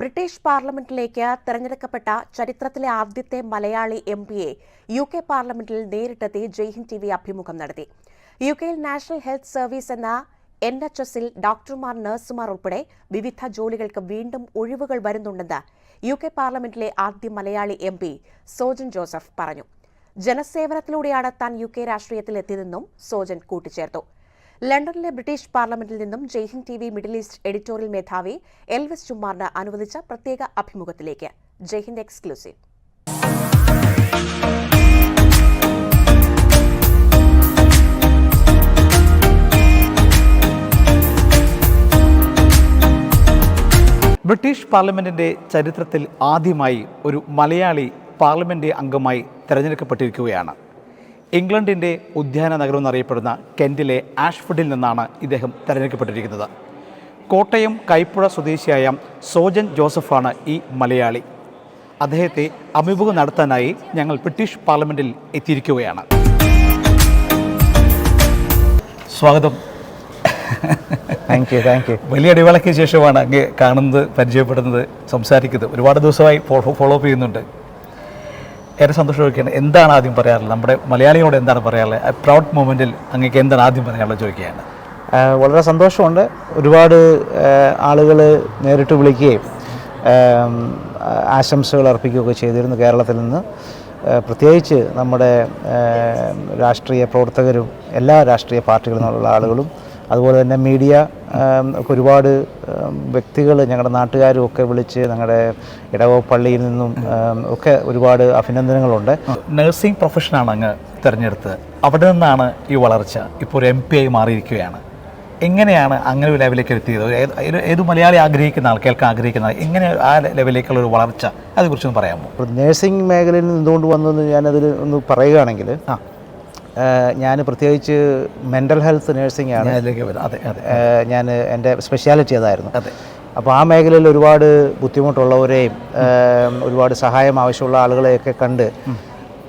British പാർലമെന്റിലേക്ക് തെരഞ്ഞെടുക്കപ്പെട്ട ചരിത്രത്തിലെ ആദ്യത്തെ മലയാളി എം പിയെ യു കെ പാർലമെന്റിൽ നേരിട്ടെത്തി ജയ്ഹിന്ദ് ടി വി അഭിമുഖം നടത്തി. യു കെയിൽ നാഷണൽ ഹെൽത്ത് സർവീസ് എന്ന എൻ എച്ച് എസിൽ ഡോക്ടർമാർ നഴ്സുമാർ ഉൾപ്പെടെ വിവിധ ജോലികൾക്ക് വീണ്ടും ഒഴിവുകൾ വരുന്നുണ്ടെന്ന് യു കെ പാർലമെന്റിലെ ആദ്യ മലയാളി എം പി സോജൻ ജോസഫ് പറഞ്ഞു. ജനസേവനത്തിലൂടെയാണ് താൻ യു കെ രാഷ്ട്രീയത്തിൽ എത്തിയതെന്നും സോജൻ കൂട്ടിച്ചേർത്തു. ലണ്ടനിലെ ബ്രിട്ടീഷ് പാർലമെന്റിൽ നിന്നും Jaihind T V middle east editorial മേധാവി എൽവിസ് ചുമ്മാറിന് അനുവദിച്ച പ്രത്യേക അഭിമുഖത്തിലേക്ക്. ജയ്ഹിന്ദ് എക്സ്ക്ലൂസീവ്. ബ്രിട്ടീഷ് പാർലമെന്റിന്റെ ചരിത്രത്തിൽ ആദ്യമായി ഒരു മലയാളി പാർലമെന്റ് അംഗമായി തിരഞ്ഞെടുക്കപ്പെട്ടിരിക്കുകയാണ്. ഇംഗ്ലണ്ടിന്റെ ഉദ്യാന നഗരം എന്നറിയപ്പെടുന്ന കെന്റിലെ ആഷ്ഫുഡിൽ നിന്നാണ് ഇദ്ദേഹം തിരഞ്ഞെടുക്കപ്പെട്ടിരിക്കുന്നത്. കോട്ടയം കൈപ്പുഴ സ്വദേശിയായ സോജൻ ജോസഫാണ് ഈ മലയാളി. അദ്ദേഹത്തെ അഭിമുഖം നടത്താനായി ഞങ്ങൾ ബ്രിട്ടീഷ് പാർലമെന്റിൽ എത്തിയിരിക്കുകയാണ്. സ്വാഗതം. താങ്ക് യു താങ്ക് യു വലിയ അടിവാളയ്ക്ക് ശേഷമാണ് അങ്ങ് കാണുന്നത് പരിചയപ്പെടുന്നത് സംസാരിക്കുന്നത്. ഒരുപാട് ദിവസമായി ഫോളോ ഫോളോ അപ്പ് ചെയ്യുന്നുണ്ട്. ഏറെ സന്തോഷമൊക്കെയാണ്. എന്താണ് ആദ്യം പറയാറുള്ളത്? നമ്മുടെ മലയാളിയോട് എന്താണ് പറയാറുള്ളത്? പ്രൗഡ് മൊമെന്റിൽ അങ്ങേക്ക് എന്താണ് ആദ്യം പറയാനുള്ളത് ചോദിക്കുകയാണ്. വളരെ സന്തോഷമുണ്ട്. ഒരുപാട് ആളുകൾ നേരിട്ട് വിളിക്കുകയും ആശംസകൾ അർപ്പിക്കുകയൊക്കെ ചെയ്തിരുന്നു കേരളത്തിൽ നിന്ന്. പ്രത്യേകിച്ച് നമ്മുടെ രാഷ്ട്രീയ പ്രവർത്തകരും എല്ലാ രാഷ്ട്രീയ പാർട്ടികളിൽ നിന്നുള്ള ആളുകളും അതുപോലെ തന്നെ മീഡിയ ഒക്കെ ഒരുപാട് വ്യക്തികൾ ഞങ്ങളുടെ നാട്ടുകാരും ഒക്കെ വിളിച്ച് ഞങ്ങളുടെ ഇടവ പള്ളിയിൽ നിന്നും ഒക്കെ ഒരുപാട് അഭിനന്ദനങ്ങളുണ്ട്. നഴ്സിംഗ് പ്രൊഫഷനാണ് അങ്ങ് തിരഞ്ഞെടുത്തത്. അവിടെ നിന്നാണ് ഈ വളർച്ച ഇപ്പോൾ ഒരു എം പി ആയി മാറിയിരിക്കുകയാണ്. എങ്ങനെയാണ് അങ്ങനെ ഒരു ലെവലിലേക്ക് എത്തിയത്? ഏത് മലയാളി ആഗ്രഹിക്കുന്ന ആൾ കേൾക്കാൻ ആഗ്രഹിക്കുന്ന ആൾ എങ്ങനെ ആ ലെവലിലേക്കുള്ള ഒരു വളർച്ച? അതേക്കുറിച്ചൊന്ന് പറയാമോ? നേഴ്സിംഗ് മേഖലയിൽ നിന്ന് എന്തുകൊണ്ട് വന്നെന്ന് ഞാനതിൽ ഒന്ന് പറയുകയാണെങ്കിൽ ആ. ഞാൻ പ്രത്യേകിച്ച് മെന്റൽ ഹെൽത്ത് നേഴ്സിംഗ് ആണ്. ഞാൻ അതെ അതെ. ഞാൻ എന്റെ സ്പെഷ്യാലിറ്റി അതായിരുന്നു. അതെ. അപ്പോൾ ആ മേഖലയിൽ ഒരുപാട് ബുദ്ധിമുട്ടുള്ളവരെയും ഒരുപാട് സഹായം ആവശ്യമുള്ള ആളുകളെയൊക്കെ കണ്ട്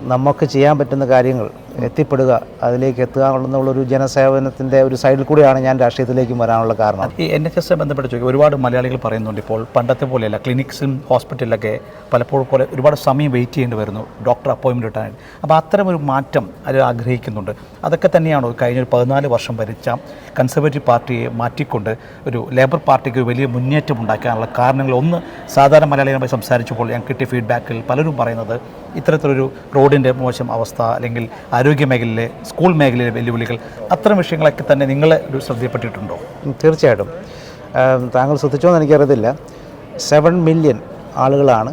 നമുക്ക് ചെയ്യാൻ പറ്റുന്ന കാര്യങ്ങൾ എത്തിപ്പെടുക അതിലേക്ക് എത്തുക എന്നുള്ളൊരു ജനസേവനത്തിന്റെ ഒരു സൈഡിൽ കൂടിയാണ് ഞാൻ രാഷ്ട്രീയത്തിലേക്കും വരാനുള്ള കാരണം. ഈ എൻ എച്ച് എസ് ബന്ധപ്പെട്ട് ചോദിക്കും ഒരുപാട് മലയാളികൾ പറയുന്നുണ്ട് ഇപ്പോൾ പണ്ടത്തെ പോലെയല്ല ക്ലിനിക്സും ഹോസ്പിറ്റലിലൊക്കെ പലപ്പോഴും പോലെ ഒരുപാട് സമയം വെയിറ്റ് ചെയ്യേണ്ടി വരുന്നു ഡോക്ടർ അപ്പോയിൻമെന്റ് കിട്ടാൻ അപ്പോൾ അത്തരം ഒരു മാറ്റം അത് ആഗ്രഹിക്കുന്നുണ്ട്. അതൊക്കെ തന്നെയാണോ കഴിഞ്ഞ ഒരു പതിനാല് വർഷം ഭരിച്ച കൺസർവേറ്റീവ് പാർട്ടിയെ മാറ്റിക്കൊണ്ട് ഒരു ലേബർ പാർട്ടിക്ക് വലിയ മുന്നേറ്റം ഉണ്ടാക്കാനുള്ള കാരണങ്ങൾ? ഒന്ന് സാധാരണ മലയാളികളുമായി സംസാരിച്ചപ്പോൾ ഞാൻ കിട്ടിയ ഫീഡ്ബാക്കിൽ പലരും പറയുന്നത് ഇത്തരത്തിലൊരു റോഡിന്റെ മോശം അവസ്ഥ അല്ലെങ്കിൽ ആരോഗ്യ മേഖലയിലെ സ്കൂൾ മേഖലയിലെ വെല്ലുവിളികൾ അത്തരം വിഷയങ്ങളൊക്കെ തന്നെ നിങ്ങൾ ഒരു ശ്രദ്ധയിൽപ്പെട്ടിട്ടുണ്ടോ? തീർച്ചയായിട്ടും. താങ്കൾ ശ്രദ്ധിച്ചോ എന്ന് എനിക്കറിയത്തില്ല. സെവൻ മില്യൺ ആളുകളാണ്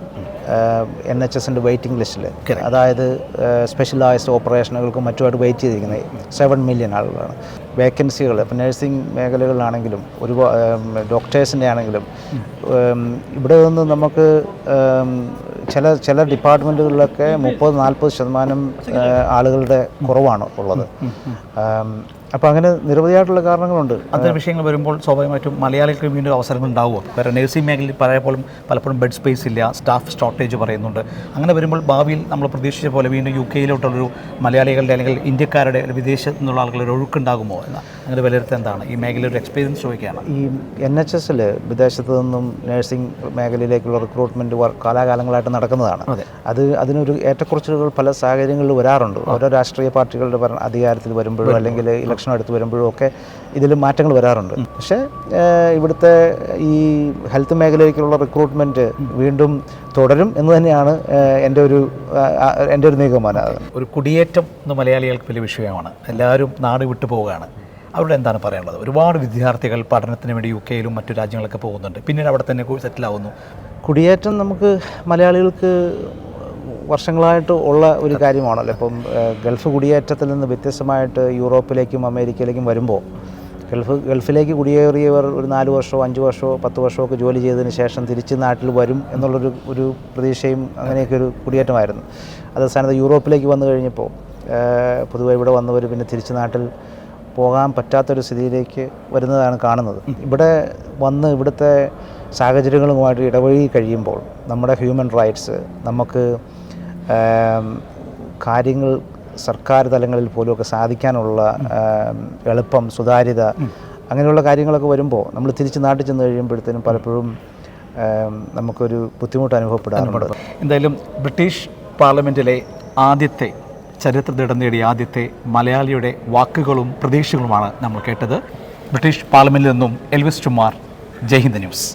എൻ എച്ച് എസിന്റെ വെയിറ്റിംഗ് ലിസ്റ്റിൽ അതായത് സ്പെഷ്യലൈസ്ഡ് ഓപ്പറേഷനുകൾക്കും മറ്റുമായിട്ട് വെയിറ്റ് ചെയ്തിരിക്കുന്നത് സെവൻ മില്യൺ ആളുകളാണ്. വേക്കൻസികൾ ഇപ്പം നഴ്സിംഗ് മേഖലകളിലാണെങ്കിലും ഒരുപാട് ഡോക്ടേഴ്സിന്റെ ആണെങ്കിലും ഇവിടെ നിന്ന് നമുക്ക് ചില ചില ഡിപ്പാർട്ട്മെന്റുകളിലൊക്കെ മുപ്പത് നാൽപ്പത് ശതമാനം ആളുകളുടെ കുറവാണ് ഉള്ളത്. അപ്പോൾ അങ്ങനെ നിരവധിയായിട്ടുള്ള കാരണങ്ങളുണ്ട്. അത്തരം വിഷയങ്ങൾ വരുമ്പോൾ സ്വാഭാവികമായിട്ടും മലയാളികൾക്ക് വീണ്ടും അവസരങ്ങൾ ഉണ്ടാവുമോ വേറെ നഴ്സിംഗ് മേഖലയിൽ പലപ്പോഴും പലപ്പോഴും ബെഡ് സ്പേസ് ഇല്ല സ്റ്റാഫ് ഷോർട്ടേജ് പറയുന്നുണ്ട്. അങ്ങനെ വരുമ്പോൾ ഭാവിയിൽ നമ്മൾ പ്രതീക്ഷിച്ച പോലെ വീണ്ടും യു കെയിലോട്ടുള്ളൊരു മലയാളികളുടെ അല്ലെങ്കിൽ ഇന്ത്യക്കാരുടെ അല്ലെങ്കിൽ വിദേശത്ത് നിന്നുള്ള ആളുകളുടെ ഒഴുക്കുണ്ടാകുമോ എന്ന് അങ്ങനെ വിലയിരുത്താൻ എന്താണ്? ഈ മേഖലയിൽ ഒരു എക്സ്പീരിയൻസ് ചോദിക്കുകയാണ്. ഈ എൻ എച്ച് എസിൽ വിദേശത്ത് നിന്നും നഴ്സിംഗ് മേഖലയിലേക്കുള്ള റിക്രൂട്ട്മെന്റ് കാലാകാലങ്ങളായിട്ട് നടക്കുന്നതാണ്. അതെ. അത് അതിനൊരു ഏറ്റക്കുറച്ചിലുകൾ പല സാഹചര്യങ്ങളിൽ വരാറുണ്ട്. ഓരോ രാഷ്ട്രീയ പാർട്ടികളുടെ അധികാരത്തിൽ വരുമ്പോഴോ അല്ലെങ്കിൽ ഇലക്ഷൻ അടുത്ത് വരുമ്പോഴൊക്കെ ഇതിൽ മാറ്റങ്ങൾ വരാറുണ്ട്. പക്ഷേ ഇവിടുത്തെ ഈ ഹെൽത്ത് മേഖലയിലേക്കുള്ള റിക്രൂട്ട്മെന്റ് വീണ്ടും തുടരും എന്ന് തന്നെയാണ് എന്റെ ഒരു എന്റെ ഒരു നിഗമനം ഒരു കുടിയേറ്റം എന്ന് മലയാളികൾക്ക് വലിയ വിഷയമാണ്. എല്ലാവരും നാട് വിട്ടു പോവുകയാണ്. അവരുടെ എന്താണ് പറയാനുള്ളത്? ഒരുപാട് വിദ്യാർത്ഥികൾ പഠനത്തിന് വേണ്ടി യു കെയിലും മറ്റു രാജ്യങ്ങളൊക്കെ പോകുന്നുണ്ട്. പിന്നീട് അവിടെ തന്നെ സെറ്റിലാവുന്നു കുടിയേറ്റം നമുക്ക് മലയാളികൾക്ക് വർഷങ്ങളായിട്ട് ഉള്ള ഒരു കാര്യമാണല്ലോ. ഇപ്പം ഗൾഫ് കുടിയേറ്റത്തിൽ നിന്ന് വ്യത്യസ്തമായിട്ട് യൂറോപ്പിലേക്കും അമേരിക്കയിലേക്കും വരുമ്പോൾ ഗൾഫ് ഗൾഫിലേക്ക് കുടിയേറിയവർ ഒരു നാല് വർഷമോ അഞ്ച് വർഷമോ പത്ത് വർഷമോ ഒക്കെ ജോലി ചെയ്തതിന് ശേഷം തിരിച്ച് നാട്ടിൽ വരും എന്നുള്ളൊരു ഒരു പ്രതീക്ഷയും അങ്ങനെയൊക്കെ ഒരു കുടിയേറ്റമായിരുന്നു. അത് സ്ഥാനത്ത് യൂറോപ്പിലേക്ക് വന്നു കഴിഞ്ഞപ്പോൾ പൊതുവെ ഇവിടെ വന്നവർ പിന്നെ തിരിച്ച് നാട്ടിൽ പോകാൻ പറ്റാത്തൊരു സ്ഥിതിയിലേക്ക് വരുന്നതാണ് കാണുന്നത്. ഇവിടെ വന്ന് ഇവിടുത്തെ സാഹചര്യങ്ങളുമായിട്ട് ഇടപഴകി കഴിയുമ്പോൾ നമ്മുടെ ഹ്യൂമൻ റൈറ്റ്സ് നമുക്ക് കാര്യങ്ങൾ സർക്കാർ തലങ്ങളിൽ പോലുമൊക്കെ സാധിക്കാനുള്ള എളുപ്പം സുതാര്യത അങ്ങനെയുള്ള കാര്യങ്ങളൊക്കെ വരുമ്പോൾ നമ്മൾ തിരിച്ച് നാട്ടിൽ ചെന്ന് കഴിയുമ്പോഴത്തേനും പലപ്പോഴും നമുക്കൊരു ബുദ്ധിമുട്ട് അനുഭവപ്പെടാറുണ്ട്. എന്തായാലും ബ്രിട്ടീഷ് പാർലമെന്റിലെ ആദ്യത്തെ ചരിത്രത്തിടം നേടിയ ആദ്യത്തെ മലയാളിയുടെ വാക്കുകളും പ്രതീക്ഷകളുമാണ് നമ്മൾ കേട്ടത്. ബ്രിട്ടീഷ് പാർലമെന്റിൽ നിന്നും എൽവിസ് ടുമാർ ജയ്ഹിന്ദ് ന്യൂസ്.